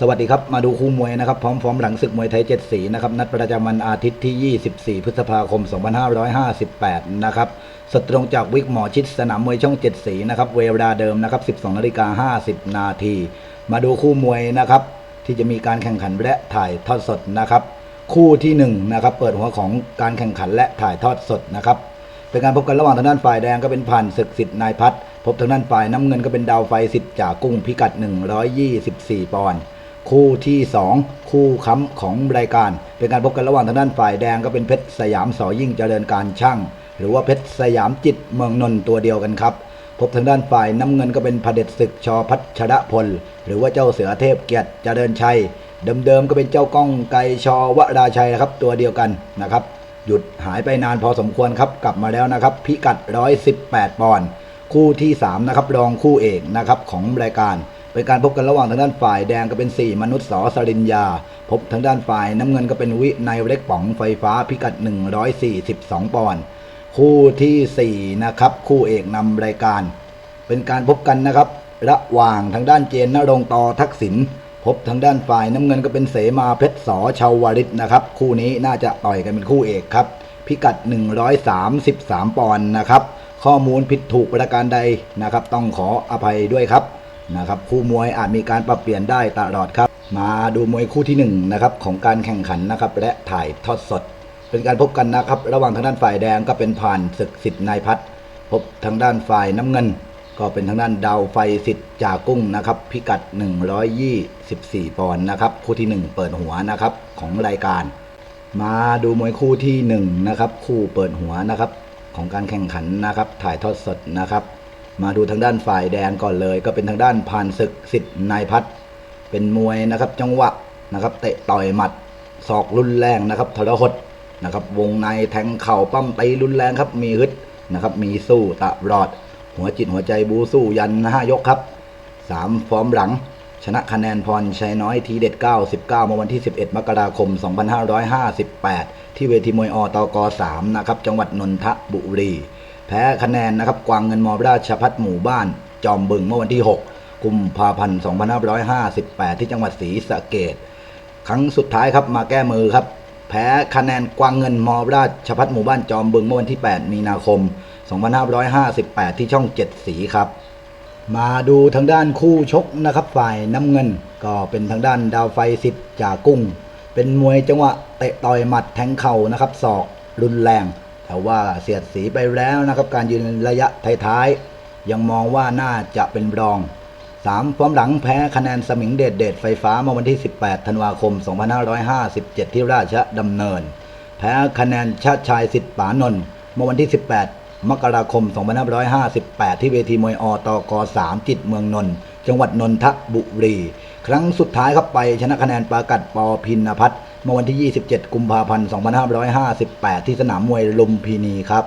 สวัสดีครับ มาดูคู่มวยนะครับ พร้อมฟอร์มหลังศึกมวยไทยเจ็ดสีนะครับ นัดประจำวันอาทิตย์ที่ 24 พฤษภาคม 2558 นะครับสดตรงจากวิกหมอชิดสนามมวยช่องเจ็ดสีนะครับ เวลาเดิมนะครับ 12นาฬิกา50 นาที มาดูคู่มวยนะครับ ที่จะมีการแข่งขันและถ่ายทอดสดนะครับ คู่ที่หนึ่งนะครับ เปิดหัวของการแข่งขันและถ่ายทอดสดนะครับ เป็นการพบกันระหว่างทางด้านฝ่ายแดงก็เป็นผ่านศึกสิทธิ์นายพัฒน์พบทางด้านฝ่ายน้ำเงินก็เป็นดาวไฟสิทธิ์จากกุ้งพิกัด 124 ปอนด์ คู่ที่ 2 คู่ค้ำของรายการ เป็นการพบกันระหว่างทางด้านฝ่ายแดงก็เป็นเพชรสยามสอยิ่งเจริญการช่างหรือว่าเพชรสยามจิตเมืองนนท์ตัวเดียวกันครับ พบทางด้านฝ่ายน้ำเงินก็เป็นพเด็จศึกชอพัชรพล หรือว่าเจ้าเสือเทพเกียรติเจริญชัย เดิมๆก็เป็นเจ้าก้องไกชอวราชัยนะครับ ตัวเดียวกันนะครับ หยุดหายไปนานพอสมควรครับ กลับมาแล้วนะครับ พิกัด 118 ปอนด์คู่ที่ 3 นะครับรองคู่เอกนะครับของรายการ เป็นการพบกันระหว่างทางด้านฝ่ายแดงก็เป็น 4 มนุษย์สอสริญญา พบทางด้านฝ่ายน้ำเงินก็เป็นวิในยเล็กป๋องไฟฟ้าพิกัด 142 ปอนด์คู่ทีสี่ 4 นะครับ คู่เอกนำรายการ เป็นการพบกันนะครับ ระหว่างทางด้านเจนนรงตอทักษิณพบทางด้านฝ่ายน้ำเงินก็เป็นเสมาเพชรสอชาววริตนะครับ คู่นี้น่าจะต่อยกันเป็นคู่เอกครับ พิกัด 133 ปอนด์นะครับ ข้อมูลผิดถูกประการใดนะครับ ต้องขออภัยด้วยครับ นะครับคู่มวยอาจมีการปรับเปลี่ยนได้ตลอดครับ มาดูมวยคู่ที่หนึ่งนะครับของการแข่งขันนะครับและถ่ายทอดสด เป็นการพบกันนะครับระหว่างทางด้านฝ่ายแดงก็เป็นผ่านศึกสิทธิ์นายพัฒน์พบทางด้านฝ่ายน้ำเงิน ก็เป็นทางด้านดาวไฟสิทธิ์จากกุ้งนะครับพิกัด 124 ปอนด์นะครับคู่ที่ 1 เปิดหัวนะครับของรายการ มาดูมวยคู่ที่1นะครับคู่เปิดหัวนะครับของการแข่งขันนะครับถ่ายทอดสดนะครับ มาดูทางด้านฝ่ายแดงก่อนเลย ก็เป็นทางด้านผ่านศึกสิทธิ์นายพัฒน์เป็นมวยนะครับ จังหวะนะครับ เตะต่อยหมัดศอกรุนแรงนะครับทรหดนะครับ วงในแทงเข่าปั้มตีรุนแรงครับ มีฮึดนะครับ มีสู้ตะรอด หัวจิตหัวใจบูสู้ยันห้ายกครับสามฟอร์มหลัง ชนะคะแนนพรชัยน้อยทีเด็ด 99เมื่อวันที่ 11 มกราคม 2558 ที่เวทีมวยอตก3นะครับ จังหวัดนนทบุรี แพ้คะแนนนะครับกวางเงินมอราชพัฒหมู่บ้าน จอมบึงเมื่อวันที่ 6 กุมภาพันธ์ 2558 ที่จังหวัดศรีสะเกดครั้งสุดท้ายครับมาแก้มือครับ แพ้คะแนนกวางเงินมอราชพัฒหมู่บ้านจอมบึงเมื่อวันที่ 8 มีนาคม 2558 ที่ช่อง 7 สีครับมาดูทางด้านคู่ชกนะครับ ฝ่ายน้ำเงิน ก็เป็นทางด้านดาวไฟสิทธิ์จากกุ้ง เป็นมวยจังหวะเตะต่อยหมัดแทงเข่านะครับศอกรุนแรง แต่ว่าเสียดสีไปแล้วนะครับ การยืนระยะท้ายๆยังมองว่าน่าจะเป็นรองสามพร้อมหลังแพ้คะแนนสมิงเดชเดชไฟฟ้าเมื่อวันที่ 18 ธันวาคม 2557 ที่ราชดำเนิน แพ้คะแนนชาติชายสิทธิ์ปานนท์เมื่อวันที่ 18 มกราคม 2558 ที่เวทีมวยอตก3 จิตเมืองนนท์จังหวัดนนทบุรีครั้งสุดท้ายครับไปชนะคะแนนปากัดปอพินพัฒน์เมื่อวันที่ 27 กุมภาพันธ์ 2558 ที่สนามมวยลุมพินีครับ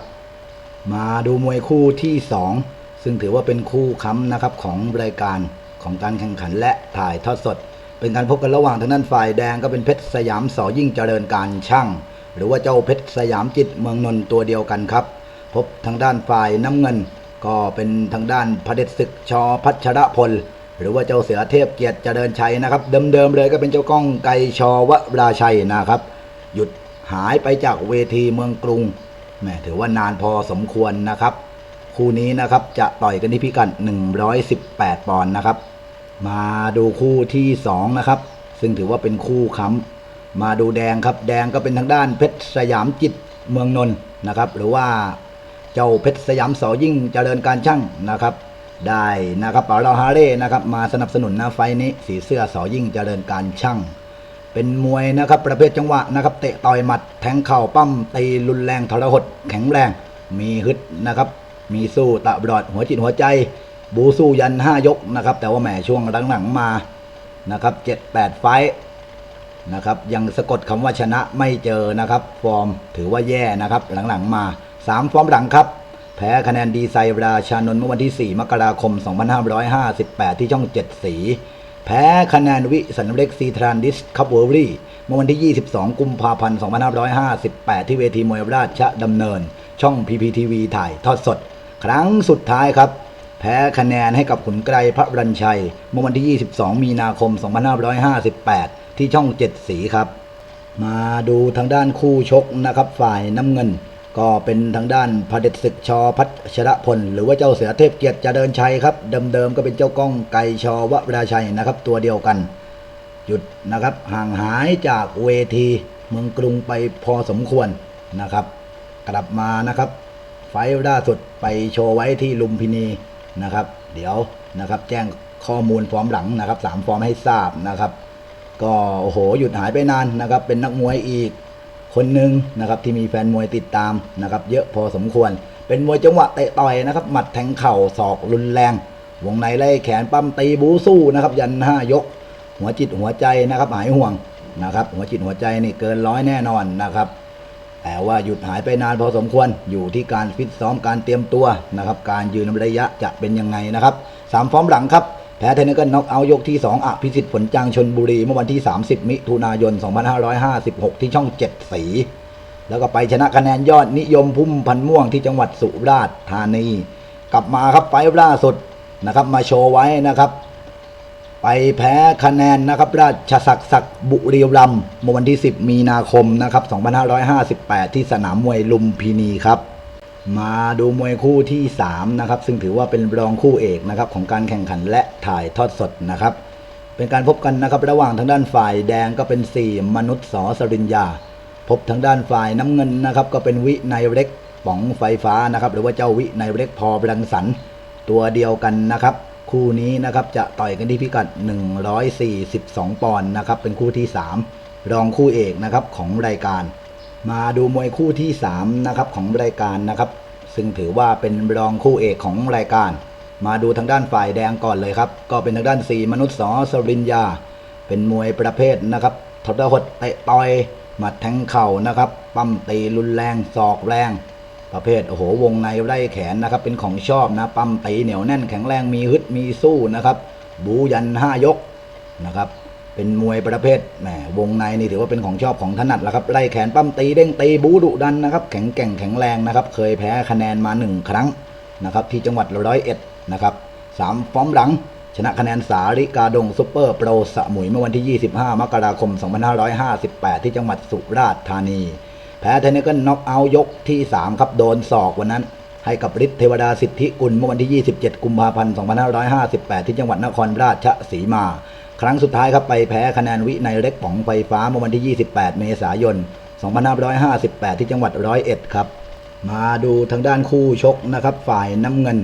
มาดูมวยคู่ที่ 2 ซึ่งถือว่าเป็นคู่ค้ำนะครับของรายการของการแข่งขันและถ่ายทอดสด เป็นการพบกันระหว่างทางด้านฝ่ายแดงก็เป็นเพชรสยามสอยิ่งเจริญการช่าง หรือว่าเจ้าเพชรสยามจิตเมืองนนท์ตัวเดียวกันครับ พบทางด้านฝ่ายน้ำเงิน ก็เป็นทางด้านพระเด็จศึกชอพัชรพล หรือว่าเจ้าเสือเทพเกียรติเจริญชัยนะครับ เดิมๆเลยก็เป็นเจ้าก้องไกชอวราชัยนะครับ หยุดหายไปจากเวทีเมืองกรุงแหมถือว่านานพอสมควรนะครับ คู่นี้นะครับจะต่อยกันที่พิกัด118 ปอนด์นะครับ มาดูคู่ที่ 2 นะครับ ซึ่งถือว่าเป็นคู่ค้ำมาดูแดงครับ แดงก็เป็นทางด้านเพชรสยามจิตเมืองนนท์นะครับ หรือว่าเจ้าเพชรสยามสอยิ่งเจริญการช่างนะครับ ได้นะครับปาเราฮาเร่นะครับมาสนับสนุนนะไฟนี้สีเสื้อสอยิ่งเจริญการช่าง เป็นมวยนะครับประเภทจังหวะนะครับเตะต่อยหมัดแทงเข่าปั้มตีรุนแรงทรหดแข็งแรง มีฮึดนะครับ มีสู้ตะบรอดหัวจิตหัวใจ บูสู้ยันห้ายกนะครับ แต่ว่าแหมช่วงหลังๆมานะครับเจ็ดแปดไฟนะครับยังสะกดคำว่าชนะไม่เจอนะครับ ฟอร์มถือว่าแย่นะครับหลังๆมาสามฟอร์มหลังครับ แพ้คะแนนดีไซน์ราชานนท์เมื่อวันที่ 4 มกราคม 2558 ที่ช่อง 7 สี แพ้คะแนนวิสันเล็กซีทรานดิสคัพเวอรี่เมื่อวันที่ 22 กุมภาพันธ์ 2558 ที่เวทีมวยราชดำเนิน ช่อง PPTV ถ่ายทอดสด ครั้งสุดท้ายครับ แพ้คะแนนให้กับขุนไกรพระรัญชัย เมื่อวันที่ 22 มีนาคม 2558 ที่ช่องเจ็ดสีครับ มาดูทางด้านคู่ชกนะครับฝ่ายน้ำเงิน ก็เป็นทางด้านพระเด็จศึกชอพัชรพล หรือว่าเจ้าเสือเทพเกียรติเจริญชัยครับเดิมๆก็เป็นเจ้าก้องไก่ชอวราชัยนะครับ ตัวเดียวกัน หยุดนะครับห่างหายจากเวทีเมืองกรุงไปพอสมควรนะครับ กลับมานะครับ ไฟล์ล่าสุดไปโชว์ไว้ที่ลุมพินีนะครับ เดี๋ยวนะครับแจ้งข้อมูลฟอร์มหลังนะครับสามฟอร์มให้ทราบนะครับ ก็โอ้โหหยุดหายไปนานนะครับ เป็นนักมวยอีก คนหนึ่งนะครับที่มีแฟนมวยติดตามนะครับเยอะพอสมควร เป็นมวยจังหวะเตะต่อยนะครับหมัดแทงเข่าศอกรุนแรง วงในไล่แขนปั้มตีบูสู้นะครับยันห้ายก หัวจิตหัวใจนะครับหายห่วงนะครับหัวจิตหัวใจนี่เกินร้อยแน่นอนนะครับแต่ว่าหยุดหายไปนานพอสมควรอยู่ที่การฟิตซ้อมการเตรียมตัวนะครับการยืนระยะจะเป็นยังไงนะครับสามฟอร์มหลังครับ แพ้เทนนิสก็น็อกเอาท์ยกที่ 2อภิสิทธิ์ผลจางชนบุรี เมื่อวันที่ 30 มิถุนายน 2556 ที่ช่อง 7 สี แล้วก็ไปชนะคะแนนยอดนิยมพุ่มพันม่วงที่จังหวัดสุราษฎร์ธานี กลับมาครับไฟล์ล่าสุดนะครับมาโชว์ไว้นะครับ ไปแพ้คะแนนนะครับราชศักดิ์ศักดิ์บุรีรัมย์เมื่อวันที่ 10 มีนาคมนะครับ 2558 ที่สนามมวยลุมพินีครับ มาดูมวยคู่ที่ 3 นะครับ ซึ่งถือว่าเป็นรองคู่เอกนะครับของการแข่งขันและถ่ายทอดสดนะครับ เป็นการพบกันนะครับระหว่างทางด้านฝ่ายแดงก็เป็น 4 มนุษย์สอสริญญา พบทางด้านฝ่ายน้ำเงินนะครับ ก็เป็นวิในยเล็กป๋องไฟฟ้านะครับ หรือว่าเจ้าวิในยเล็กพอรังสรรตัวเดียวกันนะครับ คู่นี้นะครับจะต่อยกันที่พิกัด 142 ปอนด์นะครับเป็นคู่ที่ 3 รองคู่เอกนะครับของรายการ มาดูมวยคู่ที่ 3 นะครับของรายการนะครับ ซึ่งถือว่าเป็นรองคู่เอกของรายการ มาดูทางด้านฝ่ายแดงก่อนเลยครับ ก็เป็นทางด้าน4มนุษย์สอสริญญาเป็นมวยประเภทนะครับทศหดเตะต่อยหมัดแทงเข่านะครับ ปั้มตีรุนแรงศอกแรง ประเภทโอ้โหวงในไล่แขนนะครับ เป็นของชอบนะปั้มตีเหนียวแน่นแข็งแรงมีฮึดมีสู้นะครับ บูยันห้ายกนะครับ เป็นมวยประเภทแหมวงในนี่ถือว่าเป็นของชอบของถนัดแล้วครับไล่แขนปั้มตีเด้งตีบูดุดันนะครับแข็งแกร่งแข็งแรงนะครับ เคยแพ้คะแนนมาหนึ่งครั้งนะครับที่จังหวัดร้อยเอ็ดนะครับสามฟอร์มหลัง ชนะคะแนนสาริกาดงซุปเปอร์โปรสมุยเมื่อวันที่ 25 มกราคม 2558 ที่จังหวัดสุราษฎร์ธานี แพ้เทนนิสก็น็อกเอาท์ยกที่ 3 ครับโดนศอกวันนั้นให้กับฤทธิ์เทวดาสิทธิกุลเมื่อวันที่ 27 กุมภาพันธ์ 2558 ที่จังหวัดนครราชสีมาครั้งสุดท้ายครับไปแพ้คะแนนวิในยเล็กป๋องไฟฟ้าเมื่อวันที่ 28 เมษายน 2558 ที่จังหวัดร้อยเอ็ดครับ มาดูทางด้านคู่ชกนะครับ ฝ่ายน้ำเงิน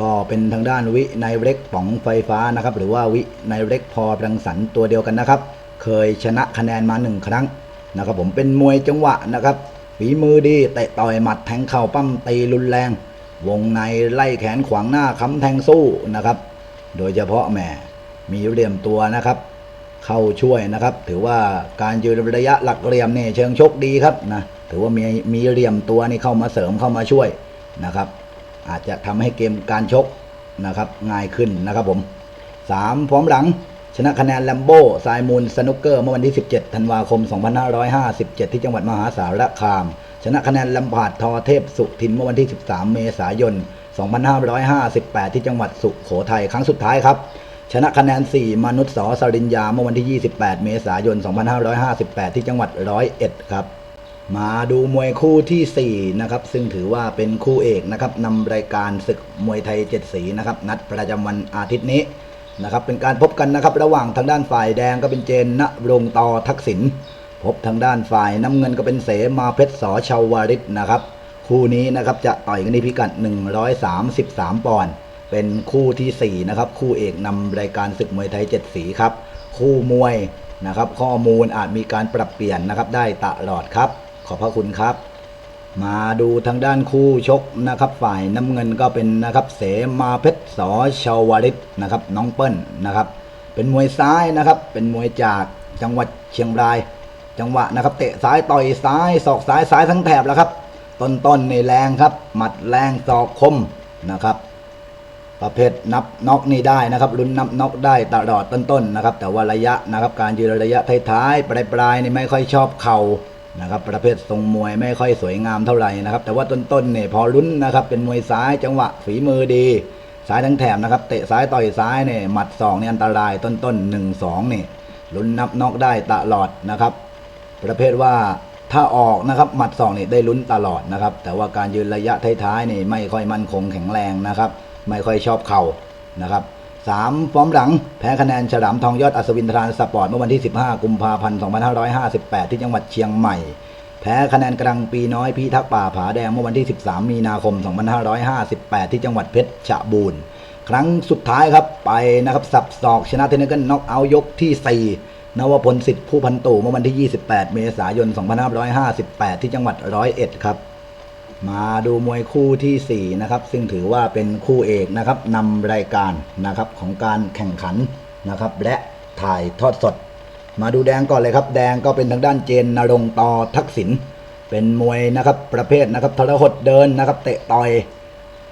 ก็เป็นทางด้านวิในยเล็กป๋องไฟฟ้านะครับ หรือว่าวิในยเล็กพอรังสรรค์ตัวเดียวกันนะครับ เคยชนะคะแนนมาหนึ่งครั้งนะครับ ผมเป็นมวยจังหวะนะครับฝีมือดีเตะต่อยหมัดแทงเข่าปั้มตีรุนแรง วงในไล่แขนขวางหน้าค้ำแทงสู้นะครับ โดยเฉพาะแหม มีเหลี่ยมตัวนะครับ เข้าช่วยนะครับ ถือว่าการยืนระยะหลักเหลี่ยมเนี่ยเชิงชกดีครับนะถือว่ามีมีเหลี่ยมตัวนี่เข้ามาเสริมเข้ามาช่วยนะครับ อาจจะทำให้เกมการชกนะครับ ง่ายขึ้นนะครับผมสามพร้อมหลังชนะคะแนนแลมโบ้สายมูลสนุกเกอร์เมื่อวันที่ 17 ธันวาคม 2557 ที่จังหวัดมหาสารคาม ชนะคะแนนลำผาดทอเทพสุทินเมื่อวันที่ 13 เมษายน 2558 ที่จังหวัดสุโขทัยครั้งสุดท้ายครับ ชนะคะแนน 4 มนุษย์สอสริญญาเมื่อวันที่ 28 เมษายน 2558 ที่จังหวัดร้อยเอ็ดครับ มาดูมวยคู่ทีสี่ 4 นะครับ ซึ่งถือว่าเป็นคู่เอกนะครับนำรายการศึกมวยไทยเจ็ดสีนะครับ นัดประจำวันอาทิตย์นี้นะครับเป็นการพบกันนะครับระหว่างทางด้านฝ่ายแดงก็เป็นเจนณรงค์ตอทักษิณพบทางด้านฝ่ายน้ำเงินก็เป็นเสมาเพชรสอชาวาริศนะครับ คู่นี้นะครับจะต่อยกันในพิกัด 133 ปอนด์ เป็นคู่ทีสี่ 4 นะครับ คู่เอกนำรายการศึกมวยไทยเจ็ดสีครับ คู่มวยนะครับ ข้อมูลอาจมีการปรับเปลี่ยนนะครับ ได้ตลอดครับ ขอบพระคุณครับ มาดูทางด้านคู่ชกนะครับ ฝ่ายน้ำเงินก็เป็นนะครับ เสมาเพชรสอชาวริตนะครับ น้องเปิ้ลนะครับ เป็นมวยซ้ายนะครับ เป็นมวยจากจังหวัดเชียงราย จังหวะนะครับ เตะซ้ายต่อยซ้ายศอกซ้ายซ้ายทั้งแถบแล้วครับ ต้นๆในแรงครับ หมัดแรงศอกคมนะครับ ประเภทนับน็อกนี่ได้นะครับลุ้นนับน็อกได้ตลอดต้นๆนะครับ แต่ว่าระยะนะครับการยืนระยะท้ายๆปลายๆนี่ไม่ค่อยชอบเข่านะครับประเภททรงมวยไม่ค่อยสวยงามเท่าไหร่นะครับ แต่ว่าต้นๆเนี่ยพอลุ้นนะครับเป็นมวยซ้ายจังหวะฝีมือดีซ้ายทั้งแถบนะครับเตะซ้ายต่อยซ้ายเนี่ยหมัดสองนี่อันตรายต้นต้นหนึ่งสองนี่ลุ้นนับน็อกได้ตลอดนะครับ ประเภทว่าถ้าออกนะครับหมัดสองนี่ยได้ลุ้นตลอดนะครับ แต่ว่าการยืนระยะท้ายๆนี่ไม่ค่อยมั่นคงแข็งแรงนะครับ ไม่ค่อยชอบเข่านะครับสามฟอร์มหลังแพ้คะแนนฉลามทองยอดอัศวินทรานสปอร์ตเมื่อวันที่ 15 กุมภาพันธ์ 2558 ที่จังหวัดเชียงใหม่ แพ้คะแนนกลางปีน้อยพีทักษ์ป่าผาแดงเมื่อวันที่ 13 มีนาคม 2558 ที่จังหวัดเพชรชบูรณ์ ครั้งสุดท้ายครับไปนะครับสับศอกชนะเทนนิสกันน็อกเอาท์ยกที่ 4 นวพลสิทธิ์ผู้พันตู่เมื่อวันที่ 28 เมษายน 2558 ที่จังหวัดร้อยเอ็ดครับ มาดูมวยคู่ทีสี่ 4 นะครับ ซึ่งถือว่าเป็นคู่เอกนะครับนำรายการนะครับของการแข่งขันนะครับ และถ่ายทอดสด มาดูแดงก่อนเลยครับ แดงก็เป็นทางด้านเจนนรงต่อทักษิณเป็นมวยนะครับประเภทนะครับทรหดเดินนะครับ เตะต่อย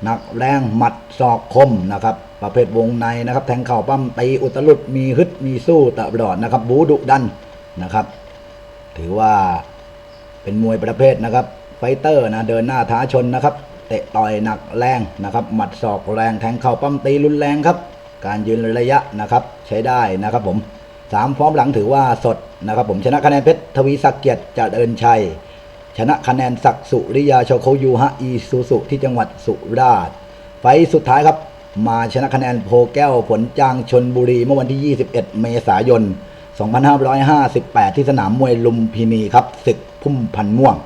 หนักแรงหมัดศอกคมนะครับ ประเภทวงในนะครับ แทงเข่าปั้มตีอุตลุดมีฮึดมีสู้ตลอดนะครับ บูดุดันนะครับ ถือว่าเป็นมวยประเภทนะครับ ไฟเตอร์นะเดินหน้าท้าชนนะครับ เตะต่อยหนักแรงนะครับ หมัดศอกแรงแทงเข่าปั้มตีรุนแรงครับ การยืนระยะนะครับใช้ได้นะครับผมสามฟอร์มหลังถือว่าสดนะครับผมชนะคะแนนเพชรทวีศักดิ์เกียรติเจริญชัย ชนะคะแนนศักดิ์สุริยาโชโคยูฮะอีซูซุที่จังหวัดสุราษฎร์ไฟสุดท้ายครับ มาชนะคะแนนโพแก้วผลจางชนบุรีเมื่อวันที่ 21 เมษายน 2558 ที่สนามมวยลุมพินีครับศึกพุ่มพันม่วง